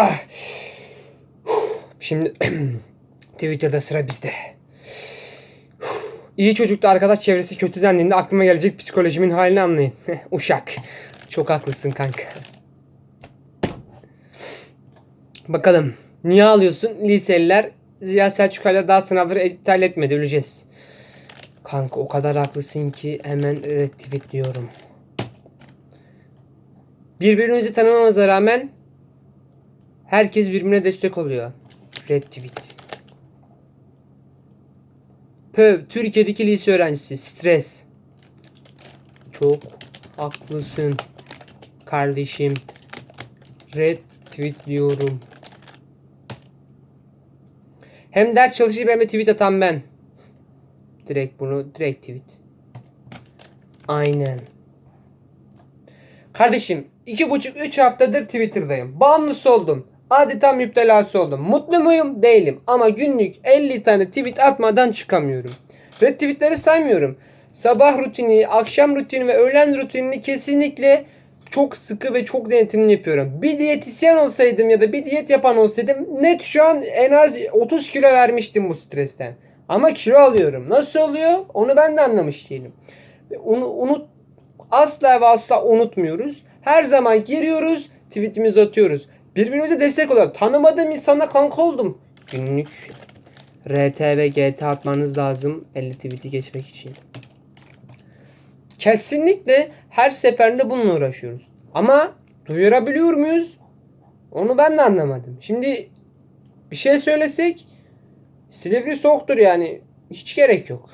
Ah. Şimdi Twitter'da sıra bizde. İyi çocukta arkadaş çevresi kötü dendiğinde aklıma gelecek psikolojimin halini anlayın. Uşak. Çok haklısın kanka. Bakalım. Niye alıyorsun? Liseliler Ziya Selçuk hala daha sınavları iptal etmedi. Öleceğiz. Kanka o kadar haklısın ki hemen retweet diyorum. Birbirimizi tanımamıza rağmen herkes birbirine destek oluyor. Retweet. Pöv, Türkiye'deki lise öğrencisi. Stres. Çok haklısın. Kardeşim. Retweet diyorum. Hem ders çalışıp hem de tweet atan ben. Direkt bunu direkt tweet. Aynen. Kardeşim iki buçuk üç haftadır Twitter'dayım. Bağımlısı oldum. Adeta müptelası oldum. Mutlu muyum? Değilim. Ama günlük 50 tane tweet atmadan çıkamıyorum. Ve tweetleri saymıyorum. Sabah rutini, akşam rutini ve öğlen rutinini kesinlikle çok sıkı ve çok denetimli yapıyorum. Bir diyetisyen olsaydım ya da bir diyet yapan olsaydım net şu an en az 30 kilo vermiştim bu stresten. Ama kilo alıyorum. Nasıl oluyor? Onu ben de anlamış değilim. Onu unut asla ve asla unutmuyoruz. Her zaman giriyoruz, tweetimizi atıyoruz. Birbirimize destek oluyoruz. Tanımadığım insana kanka oldum. Günlük RT ve GT atmanız lazım 50 tweet'i geçmek için. Kesinlikle her seferinde bununla uğraşıyoruz. Ama duyurabiliyor muyuz? Onu ben de anlamadım. Şimdi bir şey söylesek Silivri soğuktur yani. Hiç gerek yok.